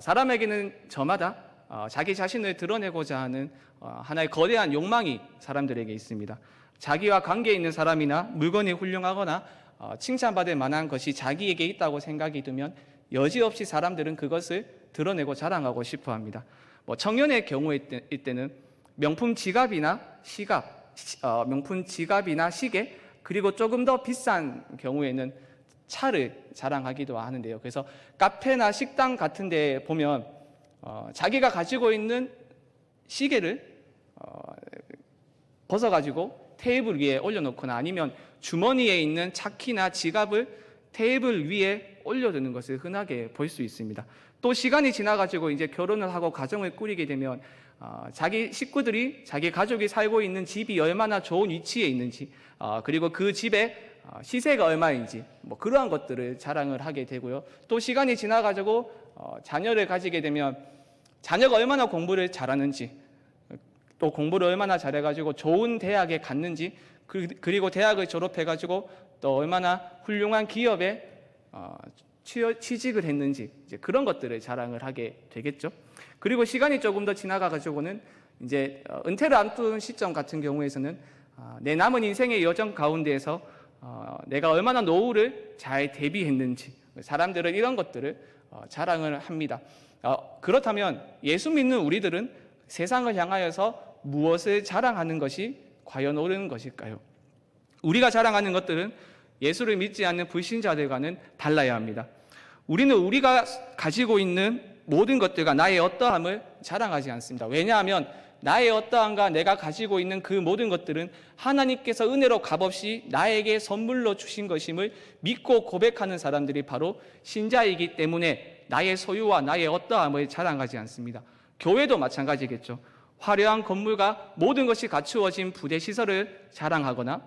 사람에게는 저마다 어, 자기 자신을 드러내고자 하는 어, 하나의 거대한 욕망이 사람들에게 있습니다. 자기와 관계 있는 사람이나 물건이 훌륭하거나 어, 칭찬받을 만한 것이 자기에게 있다고 생각이 들면 여지없이 사람들은 그것을 드러내고 자랑하고 싶어 합니다. 뭐 청년의 경우일 때는 명품 지갑이나 시갑, 명품 지갑이나 시계 그리고 조금 더 비싼 경우에는 차를 자랑하기도 하는데요. 그래서 카페나 식당 같은 데 보면 어, 자기가 가지고 있는 시계를 어, 벗어가지고 테이블 위에 올려놓거나 아니면 주머니에 있는 차키나 지갑을 테이블 위에 올려두는 것을 흔하게 볼 수 있습니다. 또 시간이 지나가지고 이제 결혼을 하고 가정을 꾸리게 되면 어, 자기 식구들이 자기 가족이 살고 있는 집이 얼마나 좋은 위치에 있는지 어, 그리고 그 집에 어, 시세가 얼마인지 뭐 그러한 것들을 자랑을 하게 되고요. 또 시간이 지나가지고 어, 자녀를 가지게 되면 자녀가 얼마나 공부를 잘하는지 또 공부를 얼마나 잘해가지고 좋은 대학에 갔는지 그- 그리고 대학을 졸업해가지고 또 얼마나 훌륭한 기업에 어, 취- 취직을 했는지 이제 그런 것들을 자랑을 하게 되겠죠. 그리고 시간이 조금 더 지나가가지고는 이제 어, 은퇴를 앞둔 시점 같은 경우에서는 아, 내 남은 인생의 여정 가운데에서 어, 내가 얼마나 노후를 잘 대비했는지 사람들은 이런 것들을 어, 자랑을 합니다. 어, 그렇다면 예수 믿는 우리들은 세상을 향하여서 무엇을 자랑하는 것이 과연 옳은 것일까요? 우리가 자랑하는 것들은 예수를 믿지 않는 불신자들과는 달라야 합니다. 우리는 우리가 가지고 있는 모든 것들과 나의 어떠함을 자랑하지 않습니다. 왜냐하면 나의 어떠함과 내가 가지고 있는 그 모든 것들은 하나님께서 은혜로 값없이 나에게 선물로 주신 것임을 믿고 고백하는 사람들이 바로 신자이기 때문에 나의 소유와 나의 어떠함을 자랑하지 않습니다. 교회도 마찬가지겠죠. 화려한 건물과 모든 것이 갖추어진 부대 시설을 자랑하거나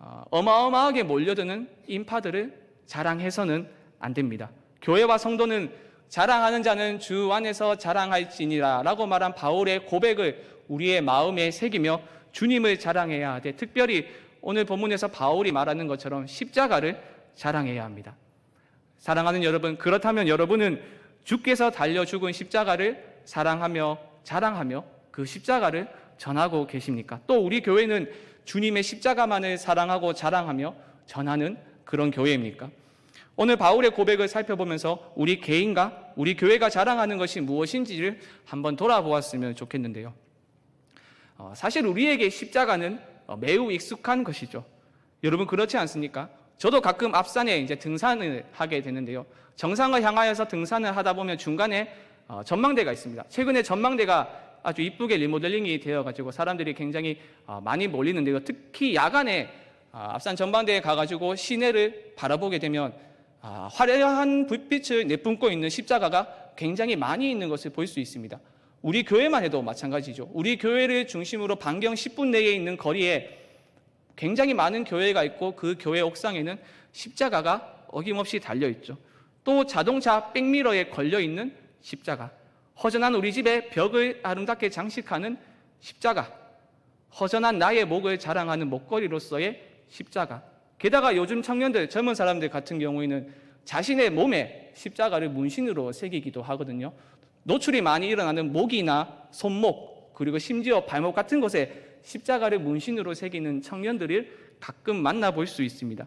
어, 어마어마하게 몰려드는 인파들을 자랑해서는 안 됩니다. 교회와 성도는 자랑하는 자는 주 안에서 자랑할지니라 라고 말한 바울의 고백을 우리의 마음에 새기며 주님을 자랑해야 하되 특별히 오늘 본문에서 바울이 말하는 것처럼 십자가를 자랑해야 합니다. 사랑하는 여러분, 그렇다면 여러분은 주께서 달려 죽은 십자가를 사랑하며 자랑하며 그 십자가를 전하고 계십니까? 또 우리 교회는 주님의 십자가만을 사랑하고 자랑하며 전하는 그런 교회입니까? 오늘 바울의 고백을 살펴보면서 우리 개인과 우리 교회가 자랑하는 것이 무엇인지를 한번 돌아보았으면 좋겠는데요. 어, 사실 우리에게 십자가는 어, 매우 익숙한 것이죠. 여러분 그렇지 않습니까? 저도 가끔 앞산에 이제 등산을 하게 되는데요. 정상을 향하여서 등산을 하다 보면 중간에 어, 전망대가 있습니다. 최근에 전망대가 아주 이쁘게 리모델링이 되어가지고 사람들이 굉장히 어, 많이 몰리는데요. 특히 야간에 아, 앞산 전망대에 가가지고 시내를 바라보게 되면 아, 화려한 불빛을 내뿜고 있는 십자가가 굉장히 많이 있는 것을 볼 수 있습니다. 우리 교회만 해도 마찬가지죠. 우리 교회를 중심으로 반경 10분 내에 있는 거리에 굉장히 많은 교회가 있고 그 교회 옥상에는 십자가가 어김없이 달려 있죠. 또 자동차 백미러에 걸려 있는 십자가. 허전한 우리 집의 벽을 아름답게 장식하는 십자가. 허전한 나의 목을 자랑하는 목걸이로서의 십자가. 게다가 요즘 청년들, 젊은 사람들 같은 경우에는 자신의 몸에 십자가를 문신으로 새기기도 하거든요. 노출이 많이 일어나는 목이나 손목, 그리고 심지어 발목 같은 곳에 십자가를 문신으로 새기는 청년들을 가끔 만나볼 수 있습니다.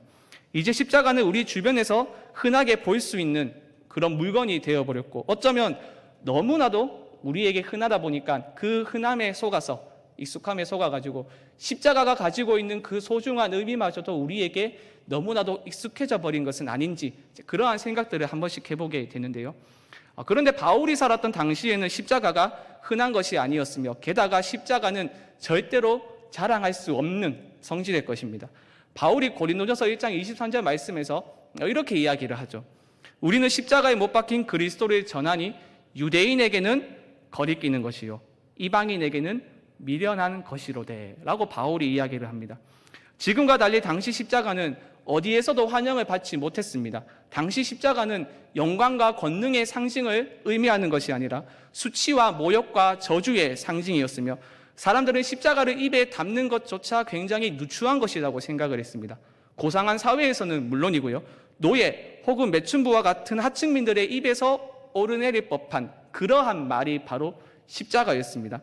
이제 십자가는 우리 주변에서 흔하게 볼 수 있는 그런 물건이 되어버렸고, 어쩌면 너무나도 우리에게 흔하다 보니까 그 흔함에 속아서 익숙함에 속아가지고 십자가가 가지고 있는 그 소중한 의미마저도 우리에게 너무나도 익숙해져 버린 것은 아닌지 그러한 생각들을 한 번씩 해보게 되는데요. 어, 그런데 바울이 살았던 당시에는 십자가가 흔한 것이 아니었으며 게다가 십자가는 절대로 자랑할 수 없는 성질의 것입니다. 바울이 고린도전서 1장 23절 말씀에서 이렇게 이야기를 하죠. 우리는 십자가에 못 박힌 그리스도를 전하니 유대인에게는 거리끼는 것이요 이방인에게는 미련한 것이로되라고 바울이 이야기를 합니다. 지금과 달리 당시 십자가는 어디에서도 환영을 받지 못했습니다. 당시 십자가는 영광과 권능의 상징을 의미하는 것이 아니라 수치와 모욕과 저주의 상징이었으며 사람들은 십자가를 입에 담는 것조차 굉장히 누추한 것이라고 생각을 했습니다. 고상한 사회에서는 물론이고요. 노예 혹은 매춘부와 같은 하층민들의 입에서 오르내릴 법한 그러한 말이 바로 십자가였습니다.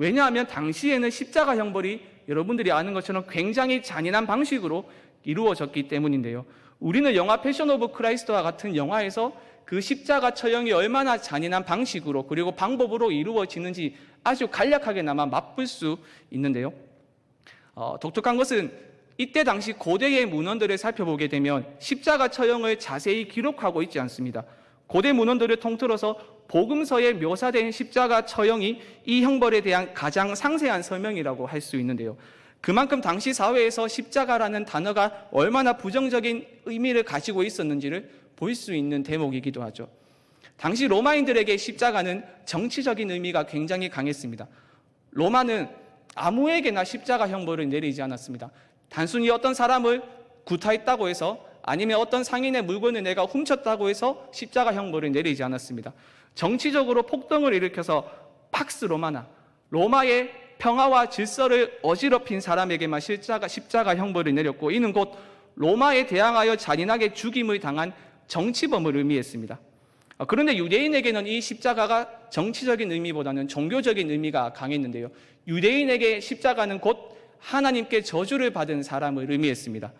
왜냐하면 당시에는 십자가 형벌이 여러분들이 아는 것처럼 굉장히 잔인한 방식으로 이루어졌기 때문인데요. 우리는 영화 패션 오브 크라이스트와 같은 영화에서 그 십자가 처형이 얼마나 잔인한 방식으로 그리고 방법으로 이루어지는지 아주 간략하게나마 맛볼 수 있는데요. 어, 독특한 것은 이때 당시 고대의 문헌들을 살펴보게 되면 십자가 처형을 자세히 기록하고 있지 않습니다. 고대 문헌들을 통틀어서 복음서에 묘사된 십자가 처형이 이 형벌에 대한 가장 상세한 설명이라고 할 수 있는데요. 그만큼 당시 사회에서 십자가라는 단어가 얼마나 부정적인 의미를 가지고 있었는지를 볼 수 있는 대목이기도 하죠. 당시 로마인들에게 십자가는 정치적인 의미가 굉장히 강했습니다. 로마는 아무에게나 십자가 형벌을 내리지 않았습니다. 단순히 어떤 사람을 구타했다고 해서 아니면 어떤 상인의 물건을 내가 훔쳤다고 해서 십자가 형벌을 내리지 않았습니다. 정치적으로 폭동을 일으켜서 팍스 로마나 로마의 평화와 질서를 어지럽힌 사람에게만 십자가, 십자가 형벌을 내렸고 이는 곧 로마에 대항하여 잔인하게 죽임을 당한 정치범을 의미했습니다. 어, 그런데 유대인에게는 이 십자가가 정치적인 의미보다는 종교적인 의미가 강했는데요. 유대인에게 십자가는 곧 하나님께 저주를 받은 사람을 의미했습니다.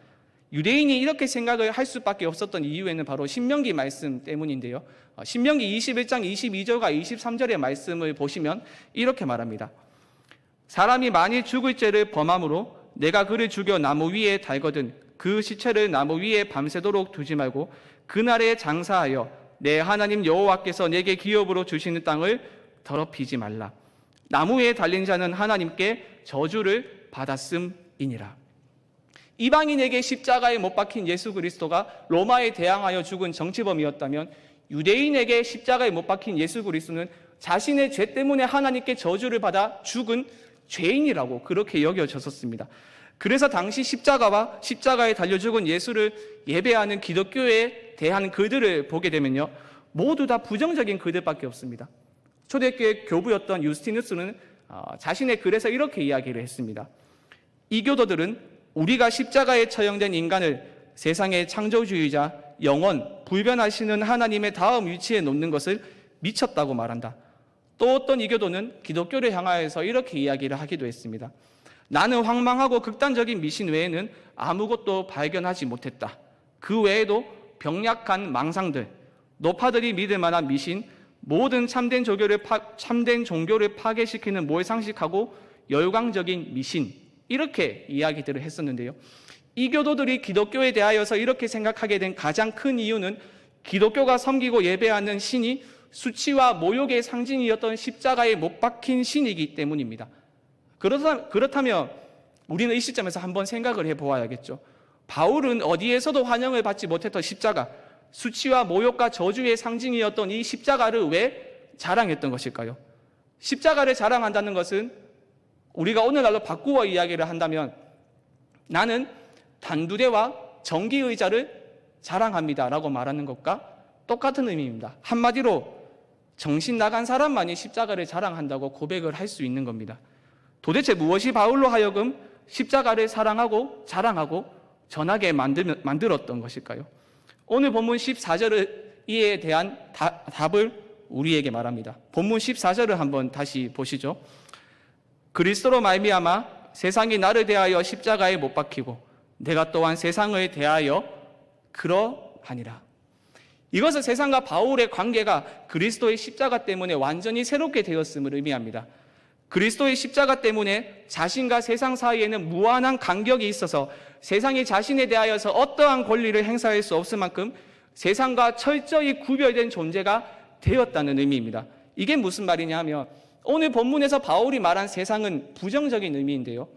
유대인이 이렇게 생각을 할 수밖에 없었던 이유에는 바로 신명기 말씀 때문인데요. 어, 신명기 21장 22절과 23절의 말씀을 보시면 이렇게 말합니다. 사람이 많이 죽을 죄를 범함으로 내가 그를 죽여 나무 위에 달거든 그 시체를 나무 위에 밤새도록 두지 말고 그날에 장사하여 내 하나님 여호와께서 내게 기업으로 주시는 땅을 더럽히지 말라. 나무에 달린 자는 하나님께 저주를 받았음이니라. 이방인에게 십자가에 못 박힌 예수 그리스도가 로마에 대항하여 죽은 정치범이었다면 유대인에게 십자가에 못 박힌 예수 그리스도는 자신의 죄 때문에 하나님께 저주를 받아 죽은 죄인이라고 그렇게 여겨졌었습니다. 그래서 당시 십자가와 십자가에 달려 죽은 예수를 예배하는 기독교에 대한 글들을 보게 되면요. 모두 다 부정적인 글들밖에 없습니다. 초대교회 교부였던 유스티누스는 어, 자신의 글에서 이렇게 이야기를 했습니다. 이 교도들은 우리가 십자가에 처형된 인간을 세상의 창조주의자, 영원, 불변하시는 하나님의 다음 위치에 놓는 것을 미쳤다고 말한다. 또 어떤 이교도는 기독교를 향하여서 이렇게 이야기를 하기도 했습니다. 나는 황망하고 극단적인 미신 외에는 아무것도 발견하지 못했다. 그 외에도 병약한 망상들, 노파들이 믿을 만한 미신, 모든 참된 종교를 파, 참된 종교를 파괴시키는 모해상식하고 열광적인 미신 이렇게 이야기들을 했었는데요. 이 교도들이 기독교에 대하여서 이렇게 생각하게 된 가장 큰 이유는 기독교가 섬기고 예배하는 신이 수치와 모욕의 상징이었던 십자가에 못 박힌 신이기 때문입니다. 그렇다, 그렇다면 우리는 이 시점에서 한번 생각을 해 보아야겠죠. 바울은 어디에서도 환영을 받지 못했던 십자가, 수치와 모욕과 저주의 상징이었던 이 십자가를 왜 자랑했던 것일까요? 십자가를 자랑한다는 것은 우리가 오늘날로 바꾸어 이야기를 한다면 나는 단두대와 전기 의자를 자랑합니다라고 말하는 것과 똑같은 의미입니다. 한마디로 정신 나간 사람만이 십자가를 자랑한다고 고백을 할 수 있는 겁니다. 도대체 무엇이 바울로 하여금 십자가를 사랑하고 자랑하고 전하게 만들었던 것일까요? 오늘 본문 14절을 이에 대한 다, 답을 우리에게 말합니다. 본문 14절을 한번 다시 보시죠. 그리스도로 말미암아 세상이 나를 대하여 십자가에 못 박히고 내가 또한 세상을 대하여 그러하니라. 이것은 세상과 바울의 관계가 그리스도의 십자가 때문에 완전히 새롭게 되었음을 의미합니다. 그리스도의 십자가 때문에 자신과 세상 사이에는 무한한 간격이 있어서 세상이 자신에 대하여서 어떠한 권리를 행사할 수 없을 만큼 세상과 철저히 구별된 존재가 되었다는 의미입니다. 이게 무슨 말이냐 하면 오늘 본문에서 바울이 말한 세상은 부정적인 의미인데요.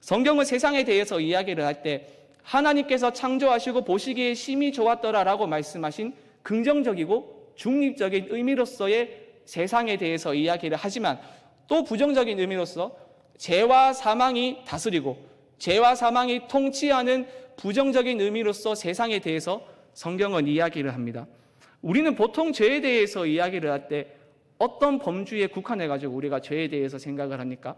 성경은 세상에 대해서 이야기를 할 때 하나님께서 창조하시고 보시기에 심히 좋았더라라고 말씀하신 긍정적이고 중립적인 의미로서의 세상에 대해서 이야기를 하지만 또 부정적인 의미로서 죄와 사망이 다스리고 죄와 사망이 통치하는 부정적인 의미로서 세상에 대해서 성경은 이야기를 합니다. 우리는 보통 죄에 대해서 이야기를 할 때 어떤 범주에 국한해 가지고 우리가 죄에 대해서 생각을 합니까?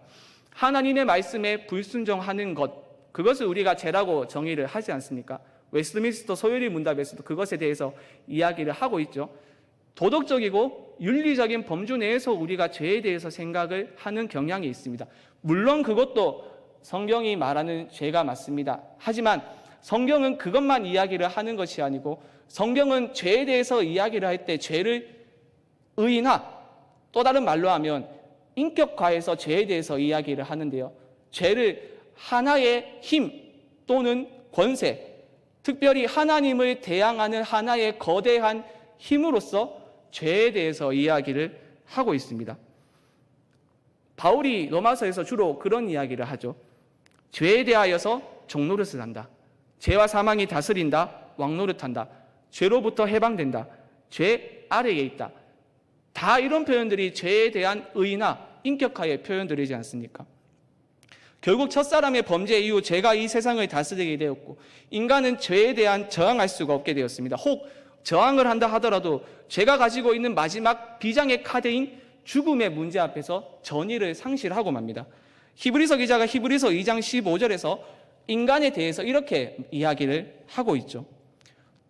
하나님의 말씀에 불순종하는 것 그것을 우리가 죄라고 정의를 하지 않습니까? 웨스트민스터 소요리 문답에서도 그것에 대해서 이야기를 하고 있죠. 도덕적이고 윤리적인 범주 내에서 우리가 죄에 대해서 생각을 하는 경향이 있습니다. 물론 그것도 성경이 말하는 죄가 맞습니다. 하지만 성경은 그것만 이야기를 하는 것이 아니고 성경은 죄에 대해서 이야기를 할 때 죄를 의인화 또 다른 말로 하면 인격화해서 죄에 대해서 이야기를 하는데요. 죄를 하나의 힘 또는 권세, 특별히 하나님을 대항하는 하나의 거대한 힘으로서 죄에 대해서 이야기를 하고 있습니다. 바울이 로마서에서 주로 그런 이야기를 하죠. 죄에 대하여서 종노릇을 한다. 죄와 사망이 다스린다. 왕노릇한다. 죄로부터 해방된다. 죄 아래에 있다. 다 이런 표현들이 죄에 대한 의나 인격화의 표현들이지 않습니까? 결국 첫사람의 범죄 이후 죄가 이 세상을 다스리게 되었고 인간은 죄에 대한 저항할 수가 없게 되었습니다. 혹 저항을 한다 하더라도 죄가 가지고 있는 마지막 비장의 카드인 죽음의 문제 앞에서 전의를 상실하고 맙니다. 히브리서 기자가 히브리서 2장 15절에서 인간에 대해서 이렇게 이야기를 하고 있죠.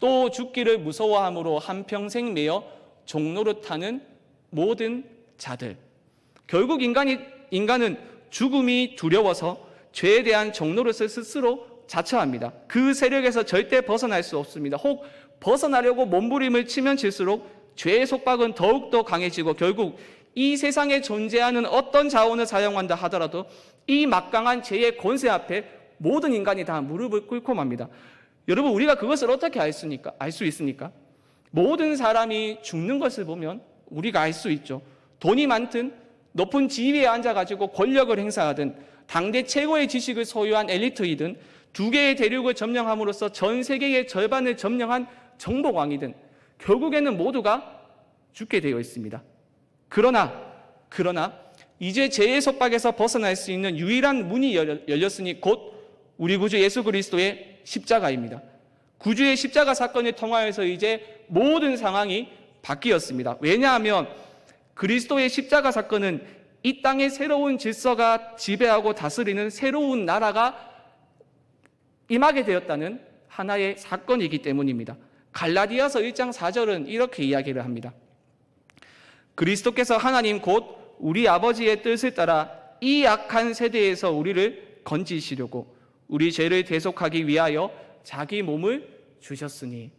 또 죽기를 무서워함으로 한평생 매여 종노릇하는 모든 자들. 결국 인간이 인간은 죽음이 두려워서 죄에 대한 종노릇을 스스로 자처합니다. 그 세력에서 절대 벗어날 수 없습니다. 혹 벗어나려고 몸부림을 치면 칠수록 죄의 속박은 더욱더 강해지고 결국 이 세상에 존재하는 어떤 자원을 사용한다 하더라도 이 막강한 죄의 권세 앞에 모든 인간이 다 무릎을 꿇고 맙니다. 여러분 우리가 그것을 어떻게 알 수 있습니까? 모든 사람이 죽는 것을 보면 우리가 알 수 있죠. 돈이 많든 높은 지위에 앉아가지고 권력을 행사하든 당대 최고의 지식을 소유한 엘리트이든 두 개의 대륙을 점령함으로써 전 세계의 절반을 점령한 정복왕이든 결국에는 모두가 죽게 되어 있습니다. 그러나 그러나 이제 죄의 속박에서 벗어날 수 있는 유일한 문이 열렸으니 곧 우리 구주 예수 그리스도의 십자가입니다. 구주의 십자가 사건을 통하여서 이제 모든 상황이 바뀌었습니다. 왜냐하면 그리스도의 십자가 사건은 이 땅의 새로운 질서가 지배하고 다스리는 새로운 나라가 임하게 되었다는 하나의 사건이기 때문입니다. 갈라디아서 1장 4절은 이렇게 이야기를 합니다. 그리스도께서 하나님 곧 우리 아버지의 뜻을 따라 이 악한 세대에서 우리를 건지시려고 우리 죄를 대속하기 위하여 자기 몸을 주셨으니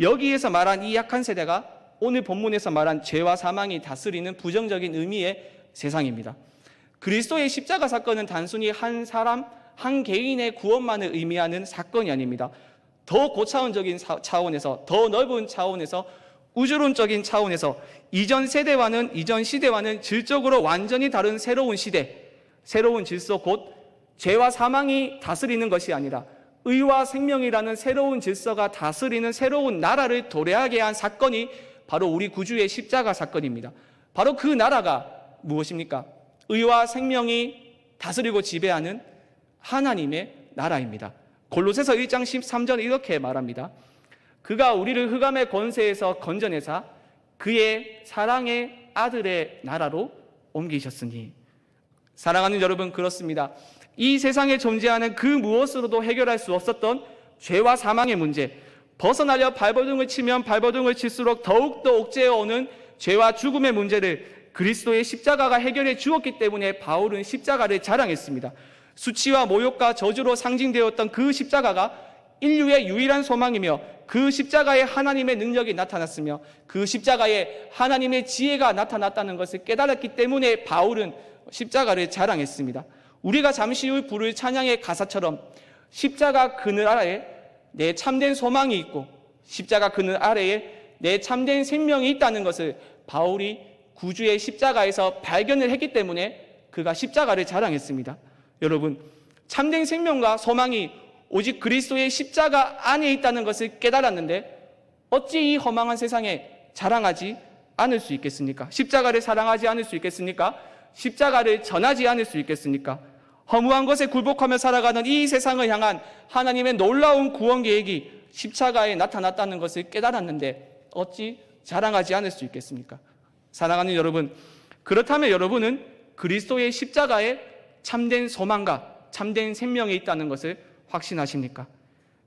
여기에서 말한 이 약한 세대가 오늘 본문에서 말한 죄와 사망이 다스리는 부정적인 의미의 세상입니다. 그리스도의 십자가 사건은 단순히 한 사람, 한 개인의 구원만을 의미하는 사건이 아닙니다. 더 고차원적인 차원에서, 더 넓은 차원에서, 우주론적인 차원에서 이전 세대와는, 이전 시대와는 질적으로 완전히 다른 새로운 시대, 새로운 질서 곧 죄와 사망이 다스리는 것이 아니라 의와 생명이라는 새로운 질서가 다스리는 새로운 나라를 도래하게 한 사건이 바로 우리 구주의 십자가 사건입니다. 바로 그 나라가 무엇입니까? 의와 생명이 다스리고 지배하는 하나님의 나라입니다. 골로새서 1장 13절 이렇게 말합니다. 그가 우리를 흑암의 권세에서 건져내사 그의 사랑의 아들의 나라로 옮기셨으니 사랑하는 여러분 그렇습니다. 이 세상에 존재하는 그 무엇으로도 해결할 수 없었던 죄와 사망의 문제, 벗어나려 발버둥을 치면 발버둥을 칠수록 더욱더 옥죄어 오는 죄와 죽음의 문제를 그리스도의 십자가가 해결해 주었기 때문에 바울은 십자가를 자랑했습니다. 수치와 모욕과 저주로 상징되었던 그 십자가가 인류의 유일한 소망이며 그 십자가에 하나님의 능력이 나타났으며 그 십자가에 하나님의 지혜가 나타났다는 것을 깨달았기 때문에 바울은 십자가를 자랑했습니다. 우리가 잠시 후 부를 찬양의 가사처럼 십자가 그늘 아래에 내 참된 소망이 있고 십자가 그늘 아래에 내 참된 생명이 있다는 것을 바울이 구주의 십자가에서 발견을 했기 때문에 그가 십자가를 자랑했습니다. 여러분, 참된 생명과 소망이 오직 그리스도의 십자가 안에 있다는 것을 깨달았는데 어찌 이 허망한 세상에 자랑하지 않을 수 있겠습니까? 십자가를 사랑하지 않을 수 있겠습니까? 십자가를 전하지 않을 수 있겠습니까? 허무한 것에 굴복하며 살아가는 이 세상을 향한 하나님의 놀라운 구원 계획이 십자가에 나타났다는 것을 깨달았는데 어찌 자랑하지 않을 수 있겠습니까? 사랑하는 여러분, 그렇다면 여러분은 그리스도의 십자가에 참된 소망과 참된 생명이 있다는 것을 확신하십니까?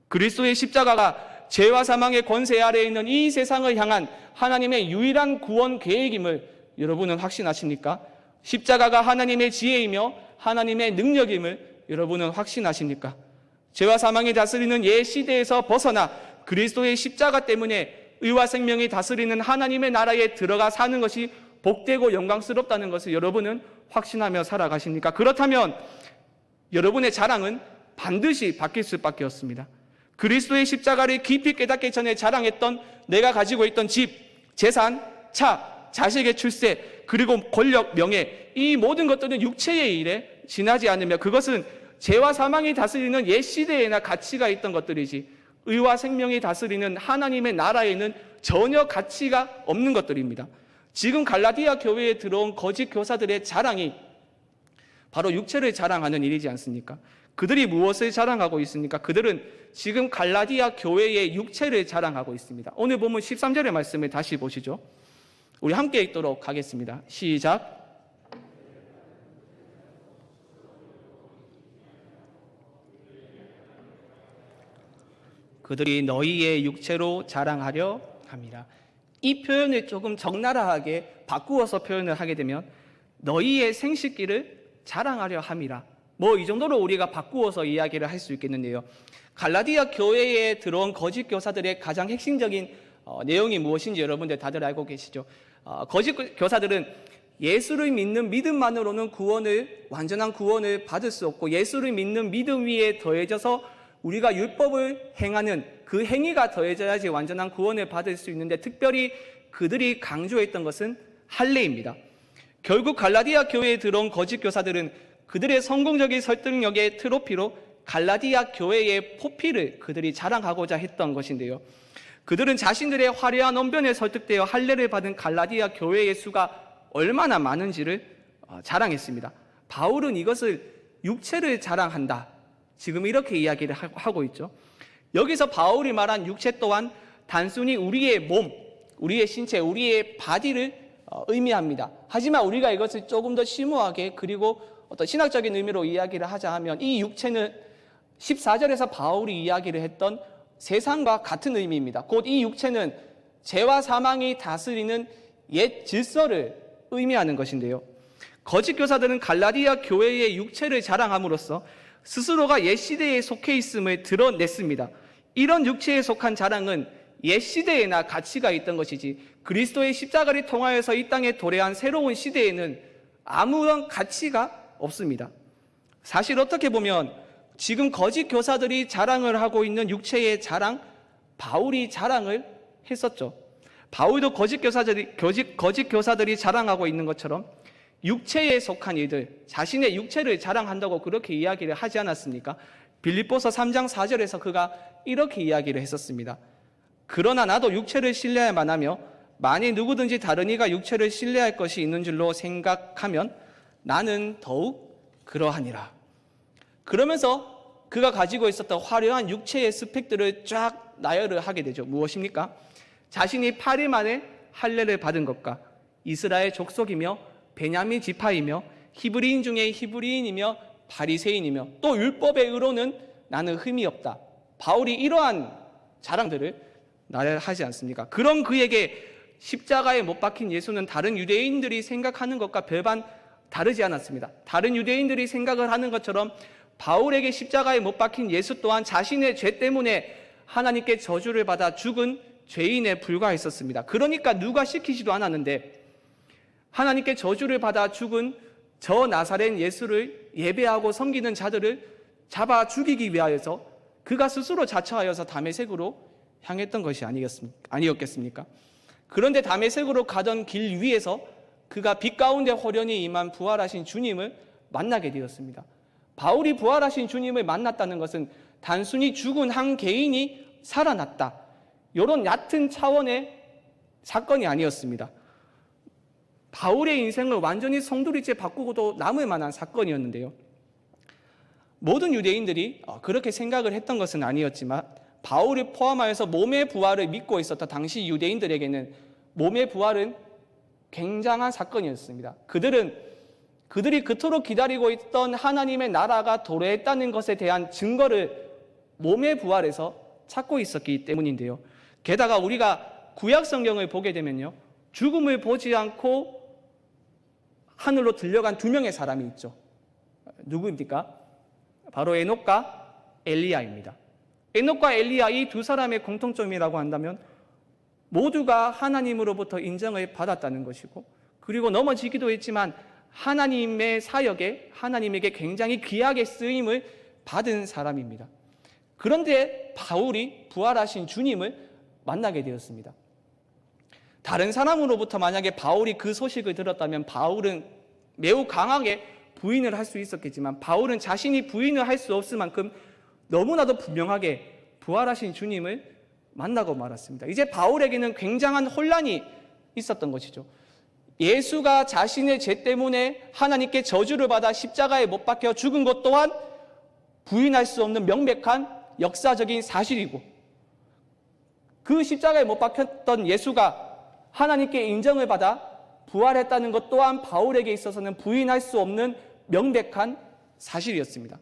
그리스도의 십자가가 죄와 사망의 권세 아래에 있는 이 세상을 향한 하나님의 유일한 구원 계획임을 여러분은 확신하십니까? 십자가가 하나님의 지혜이며 하나님의 능력임을 여러분은 확신하십니까? 죄와 사망이 다스리는 옛 시대에서 벗어나 그리스도의 십자가 때문에 의와 생명이 다스리는 하나님의 나라에 들어가 사는 것이 복되고 영광스럽다는 것을 여러분은 확신하며 살아가십니까? 그렇다면 여러분의 자랑은 반드시 바뀔 수밖에 없습니다. 그리스도의 십자가를 깊이 깨닫기 전에 자랑했던 내가 가지고 있던 집, 재산, 차, 자식의 출세, 그리고 권력, 명예, 이 모든 것들은 육체의 일에 지나지 않으며 그것은 죄와 사망이 다스리는 옛 시대에나 가치가 있던 것들이지 의와 생명이 다스리는 하나님의 나라에는 전혀 가치가 없는 것들입니다. 지금 갈라디아 교회에 들어온 거짓 교사들의 자랑이 바로 육체를 자랑하는 일이지 않습니까? 그들이 무엇을 자랑하고 있습니까? 그들은 지금 갈라디아 교회의 육체를 자랑하고 있습니다. 오늘 보면 13절의 말씀을 다시 보시죠. 우리 함께 읽도록 하겠습니다. 시작. 그들이 너희의 육체로 자랑하려 합니다. 이 표현을 조금 적나라하게 바꾸어서 표현을 하게 되면 너희의 생식기를 자랑하려 함이라. 뭐 이 정도로 우리가 바꾸어서 이야기를 할 수 있겠는데요. 갈라디아 교회에 들어온 거짓 교사들의 가장 핵심적인 어, 내용이 무엇인지 여러분들 다들 알고 계시죠? 어, 거짓 교사들은 예수를 믿는 믿음만으로는 구원을 완전한 구원을 받을 수 없고 예수를 믿는 믿음 위에 더해져서 우리가 율법을 행하는 그 행위가 더해져야지 완전한 구원을 받을 수 있는데 특별히 그들이 강조했던 것은 할례입니다. 결국 갈라디아 교회에 들어온 거짓 교사들은 그들의 성공적인 설득력의 트로피로 갈라디아 교회의 포피를 그들이 자랑하고자 했던 것인데요. 그들은 자신들의 화려한 언변에 설득되어 할례를 받은 갈라디아 교회의 수가 얼마나 많은지를 어, 자랑했습니다. 바울은 이것을 육체를 자랑한다. 지금 이렇게 이야기를 하고 있죠. 여기서 바울이 말한 육체 또한 단순히 우리의 몸, 우리의 신체, 우리의 바디를 어, 의미합니다. 하지만 우리가 이것을 조금 더 심오하게 그리고 어떤 신학적인 의미로 이야기를 하자 하면 이 육체는 14절에서 바울이 이야기를 했던 세상과 같은 의미입니다. 곧 이 육체는 죄와 사망이 다스리는 옛 질서를 의미하는 것인데요. 거짓 교사들은 갈라디아 교회의 육체를 자랑함으로써 스스로가 옛 시대에 속해 있음을 드러냈습니다. 이런 육체에 속한 자랑은 옛 시대에나 가치가 있던 것이지 그리스도의 십자가를 통하여서 이 땅에 도래한 새로운 시대에는 아무런 가치가 없습니다. 사실 어떻게 보면 지금 거짓 교사들이 자랑을 하고 있는 육체의 자랑, 바울이 자랑을 했었죠. 바울도 거짓 교사들이, 거짓, 거짓 교사들이 자랑하고 있는 것처럼 육체에 속한 이들, 자신의 육체를 자랑한다고 그렇게 이야기를 하지 않았습니까? 빌립보서 3장 4절에서 그가 이렇게 이야기를 했었습니다. 그러나 나도 육체를 신뢰할만 하며 만일 누구든지 다른 이가 육체를 신뢰할 것이 있는 줄로 생각하면 나는 더욱 그러하니라. 그러면서 그가 가지고 있었던 화려한 육체의 스펙들을 쫙 나열을 하게 되죠. 무엇입니까? 자신이 8일 만에 할례를 받은 것과 이스라엘 족속이며 베냐민 지파이며 히브리인 중에 히브리인이며 바리새인이며 또 율법의 의로는 나는 흠이 없다. 바울이 이러한 자랑들을 나열하지 않습니까? 그런 그에게 십자가에 못 박힌 예수는 다른 유대인들이 생각하는 것과 별반 다르지 않았습니다. 다른 유대인들이 생각을 하는 것처럼 바울에게 십자가에 못 박힌 예수 또한 자신의 죄 때문에 하나님께 저주를 받아 죽은 죄인에 불과했었습니다. 그러니까 누가 시키지도 않았는데 하나님께 저주를 받아 죽은 저 나사렛 예수를 예배하고 섬기는 자들을 잡아 죽이기 위하여서 그가 스스로 자처하여서 담에색으로 향했던 것이 아니었겠습니까? 그런데 담에색으로 가던 길 위에서 그가 빛 가운데 호련히 임한 부활하신 주님을 만나게 되었습니다. 바울이 부활하신 주님을 만났다는 것은 단순히 죽은 한 개인이 살아났다. 이런 얕은 차원의 사건이 아니었습니다. 바울의 인생을 완전히 성두리째 바꾸고도 남을 만한 사건이었는데요. 모든 유대인들이 어, 그렇게 생각을 했던 것은 아니었지만 바울을 포함하여서 몸의 부활을 믿고 있었던 당시 유대인들에게는 몸의 부활은 굉장한 사건이었습니다. 그들은 그들이 그토록 기다리고 있던 하나님의 나라가 도래했다는 것에 대한 증거를 몸의 부활에서 찾고 있었기 때문인데요. 게다가 우리가 구약 성경을 보게 되면요. 죽음을 보지 않고 하늘로 들려간 두 명의 사람이 있죠. 누구입니까? 바로 에녹과 엘리야입니다. 에녹과 엘리야 이 두 사람의 공통점이라고 한다면 모두가 하나님으로부터 인정을 받았다는 것이고 그리고 넘어지기도 했지만 하나님의 사역에 하나님에게 굉장히 귀하게 쓰임을 받은 사람입니다. 그런데 바울이 부활하신 주님을 만나게 되었습니다. 다른 사람으로부터 만약에 바울이 그 소식을 들었다면 바울은 매우 강하게 부인을 할 수 있었겠지만 바울은 자신이 부인을 할 수 없을 만큼 너무나도 분명하게 부활하신 주님을 만나고 말았습니다. 이제 바울에게는 굉장한 혼란이 있었던 것이죠. 예수가 자신의 죄 때문에 하나님께 저주를 받아 십자가에 못 박혀 죽은 것 또한 부인할 수 없는 명백한 역사적인 사실이고 그 십자가에 못 박혔던 예수가 하나님께 인정을 받아 부활했다는 것 또한 바울에게 있어서는 부인할 수 없는 명백한 사실이었습니다.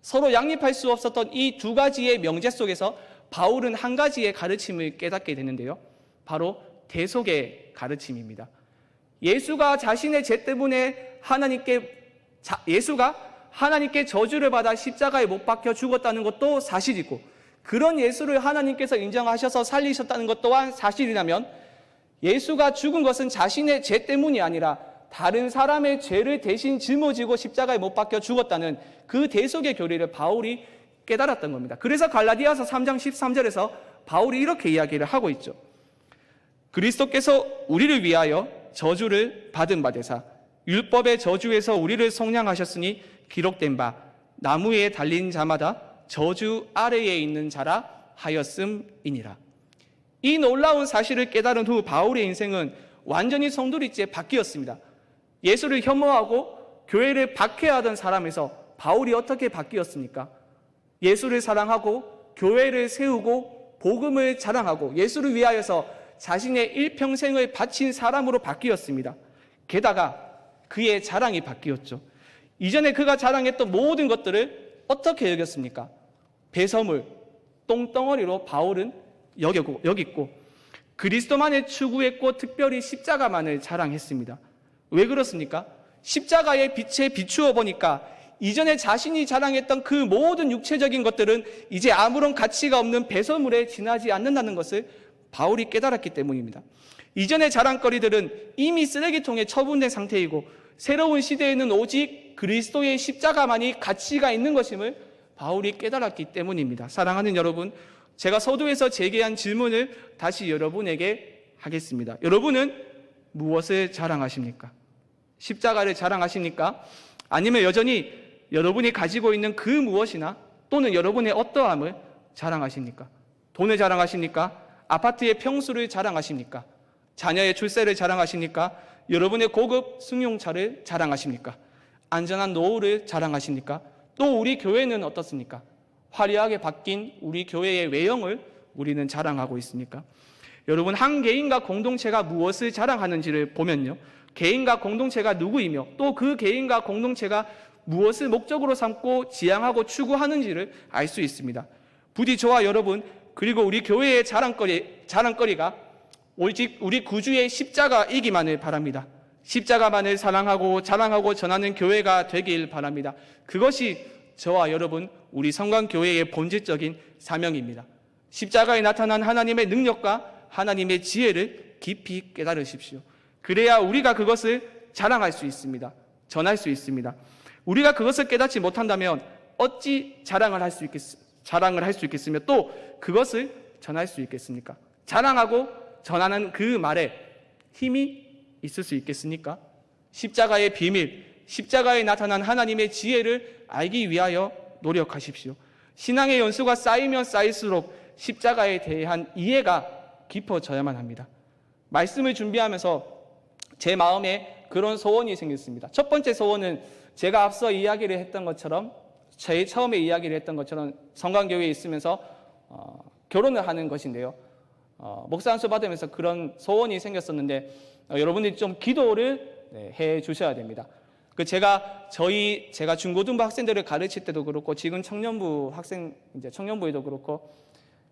서로 양립할 수 없었던 이 두 가지의 명제 속에서 바울은 한 가지의 가르침을 깨닫게 되는데요. 바로 대속의 가르침입니다. 예수가 자신의 죄 때문에 하나님께 자, 예수가 하나님께 저주를 받아 십자가에 못 박혀 죽었다는 것도 사실이고 그런 예수를 하나님께서 인정하셔서 살리셨다는 것 또한 사실이라면 예수가 죽은 것은 자신의 죄 때문이 아니라 다른 사람의 죄를 대신 짊어지고 십자가에 못 박혀 죽었다는 그 대속의 교리를 바울이 깨달았던 겁니다. 그래서 갈라디아서 3장 13절에서 바울이 이렇게 이야기를 하고 있죠. 그리스도께서 우리를 위하여 저주를 받은 바 되사 율법의 저주에서 우리를 속량하셨으니 기록된 바 나무에 달린 자마다 저주 아래에 있는 자라 하였음이니라. 이 놀라운 사실을 깨달은 후 바울의 인생은 완전히 성도리째 바뀌었습니다. 예수를 혐오하고 교회를 박해하던 사람에서 바울이 어떻게 바뀌었습니까? 예수를 사랑하고 교회를 세우고 복음을 자랑하고 예수를 위하여서 자신의 일평생을 바친 사람으로 바뀌었습니다. 게다가 그의 자랑이 바뀌었죠. 이전에 그가 자랑했던 모든 것들을 어떻게 여겼습니까? 배설물, 똥덩어리로 바울은 여기고, 여겼고 그리스도만을 추구했고 특별히 십자가만을 자랑했습니다. 왜 그렇습니까? 십자가의 빛에 비추어 보니까 이전에 자신이 자랑했던 그 모든 육체적인 것들은 이제 아무런 가치가 없는 배설물에 지나지 않는다는 것을 바울이 깨달았기 때문입니다. 이전의 자랑거리들은 이미 쓰레기통에 처분된 상태이고 새로운 시대에는 오직 그리스도의 십자가만이 가치가 있는 것임을 바울이 깨달았기 때문입니다. 사랑하는 여러분, 제가 서두에서 제기한 질문을 다시 여러분에게 하겠습니다. 여러분은 무엇을 자랑하십니까? 십자가를 자랑하십니까? 아니면 여전히 여러분이 가지고 있는 그 무엇이나 또는 여러분의 어떠함을 자랑하십니까? 돈을 자랑하십니까? 아파트의 평수를 자랑하십니까? 자녀의 출세를 자랑하십니까? 여러분의 고급 승용차를 자랑하십니까? 안전한 노후를 자랑하십니까? 또 우리 교회는 어떻습니까? 화려하게 바뀐 우리 교회의 외형을 우리는 자랑하고 있습니까? 여러분 한 개인과 공동체가 무엇을 자랑하는지를 보면요. 개인과 공동체가 누구이며 또 그 개인과 공동체가 무엇을 목적으로 삼고 지향하고 추구하는지를 알 수 있습니다. 부디 저와 여러분 그리고 우리 교회의 자랑거리 자랑거리가 오직 우리 구주의 십자가이기만을 바랍니다. 십자가만을 사랑하고 자랑하고 전하는 교회가 되길 바랍니다. 그것이 저와 여러분 우리 성광교회의 본질적인 사명입니다. 십자가에 나타난 하나님의 능력과 하나님의 지혜를 깊이 깨달으십시오. 그래야 우리가 그것을 자랑할 수 있습니다. 전할 수 있습니다. 우리가 그것을 깨닫지 못한다면 어찌 자랑을 할 수 있겠, 자랑을 할 수 있겠으며 또 그것을 전할 수 있겠습니까? 자랑하고 전하는 그 말에 힘이 있을 수 있겠습니까? 십자가의 비밀, 십자가에 나타난 하나님의 지혜를 알기 위하여 노력하십시오. 신앙의 연수가 쌓이면 쌓일수록 십자가에 대한 이해가 깊어져야만 합니다. 말씀을 준비하면서 제 마음에 그런 소원이 생겼습니다. 첫 번째 소원은 제가 앞서 이야기를 했던 것처럼 제 처음에 이야기를 했던 것처럼 성광교회에 있으면서 어, 결혼을 하는 것인데요. 어, 목사 안수 받으면서 그런 소원이 생겼었는데 어, 여러분들이 좀 기도를 네, 해 주셔야 됩니다. 그 제가 저희 제가 중고등부 학생들을 가르칠 때도 그렇고 지금 청년부 학생 이제 청년부에도 그렇고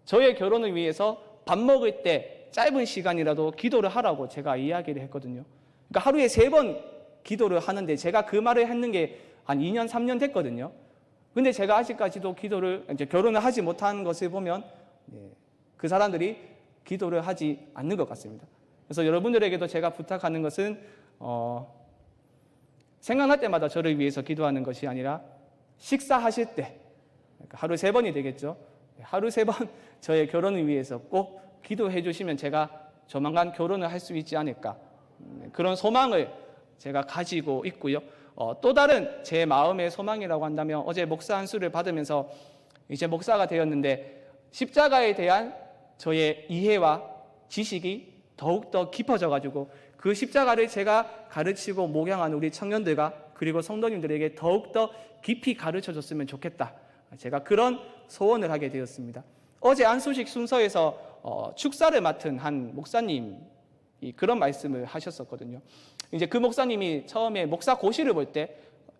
저의 결혼을 위해서 밥 먹을 때 짧은 시간이라도 기도를 하라고 제가 이야기를 했거든요. 그러니까 하루에 세 번 기도를 하는데 제가 그 말을 했는 게 한 2년, 3년 됐거든요. 근데 제가 아직까지도 기도를, 이제 결혼을 하지 못한 것을 보면, 예, 그 사람들이 기도를 하지 않는 것 같습니다. 그래서 여러분들에게도 제가 부탁하는 것은, 어, 생각날 때마다 저를 위해서 기도하는 것이 아니라 식사하실 때, 그러니까 하루 세 번이 되겠죠. 하루 세 번 저의 결혼을 위해서 꼭 기도해 주시면 제가 조만간 결혼을 할 수 있지 않을까. 음, 그런 소망을 제가 가지고 있고요. 어, 또 다른 제 마음의 소망이라고 한다면 어제 목사 안수를 받으면서 이제 목사가 되었는데 십자가에 대한 저의 이해와 지식이 더욱더 깊어져 가지고 그 십자가를 제가 가르치고 목양하는 우리 청년들과 그리고 성도님들에게 더욱더 깊이 가르쳐 줬으면 좋겠다. 제가 그런 소원을 하게 되었습니다. 어제 안수식 순서에서 어, 축사를 맡은 한 목사님이 그런 말씀을 하셨었거든요. 이제 그 목사님이 처음에 목사 고시를 볼 때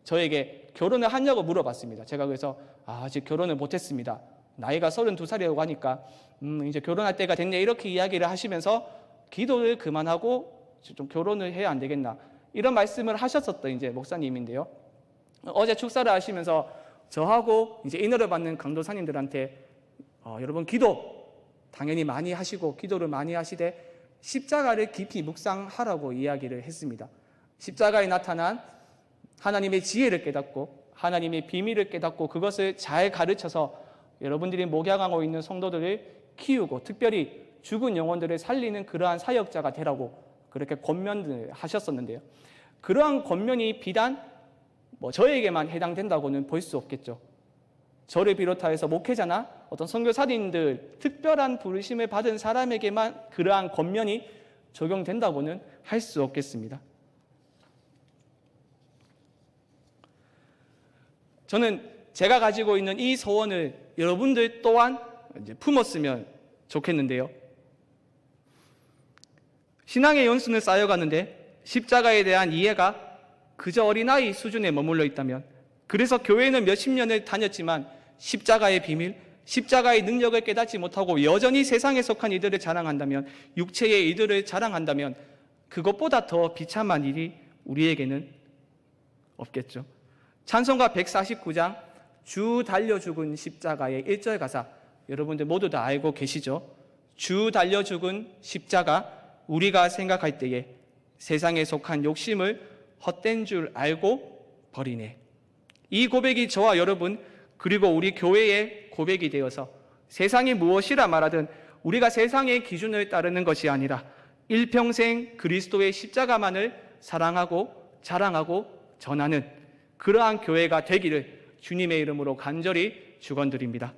저에게 결혼을 하냐고 물어봤습니다. 제가 그래서 아, 아직 결혼을 못했습니다. 나이가 32살이라고 하니까 음, 이제 결혼할 때가 됐네 이렇게 이야기를 하시면서 기도를 그만하고 좀 결혼을 해야 안 되겠나 이런 말씀을 하셨었던 이제 목사님인데요. 어제 축사를 하시면서 저하고 이제 인허를 받는 강도사님들한테 어, 여러분 기도 당연히 많이 하시고 기도를 많이 하시되 십자가를 깊이 묵상하라고 이야기를 했습니다. 십자가에 나타난 하나님의 지혜를 깨닫고 하나님의 비밀을 깨닫고 그것을 잘 가르쳐서 여러분들이 목양하고 있는 성도들을 키우고 특별히 죽은 영혼들을 살리는 그러한 사역자가 되라고 그렇게 권면을 하셨었는데요. 그러한 권면이 비단 뭐 저에게만 해당된다고는 볼 수 없겠죠. 저를 비롯하여서 목회자나 어떤 선교사님들 특별한 부르심을 받은 사람에게만 그러한 권면이 적용된다고는 할 수 없겠습니다. 저는 제가 가지고 있는 이 소원을 여러분들 또한 품었으면 좋겠는데요. 신앙의 연수는 쌓여가는데 십자가에 대한 이해가 그저 어린아이 수준에 머물러 있다면 그래서 교회는 몇십 년을 다녔지만 십자가의 비밀, 십자가의 능력을 깨닫지 못하고 여전히 세상에 속한 이들을 자랑한다면 육체의 이들을 자랑한다면 그것보다 더 비참한 일이 우리에게는 없겠죠. 찬송가 149장 주 달려 죽은 십자가의 1절 가사 여러분들 모두 다 알고 계시죠? 주 달려 죽은 십자가 우리가 생각할 때에 세상에 속한 욕심을 헛된 줄 알고 버리네. 이 고백이 저와 여러분 그리고 우리 교회의 고백이 되어서 세상이 무엇이라 말하든 우리가 세상의 기준을 따르는 것이 아니라 일평생 그리스도의 십자가만을 사랑하고 자랑하고 전하는 그러한 교회가 되기를 주님의 이름으로 간절히 축원드립니다.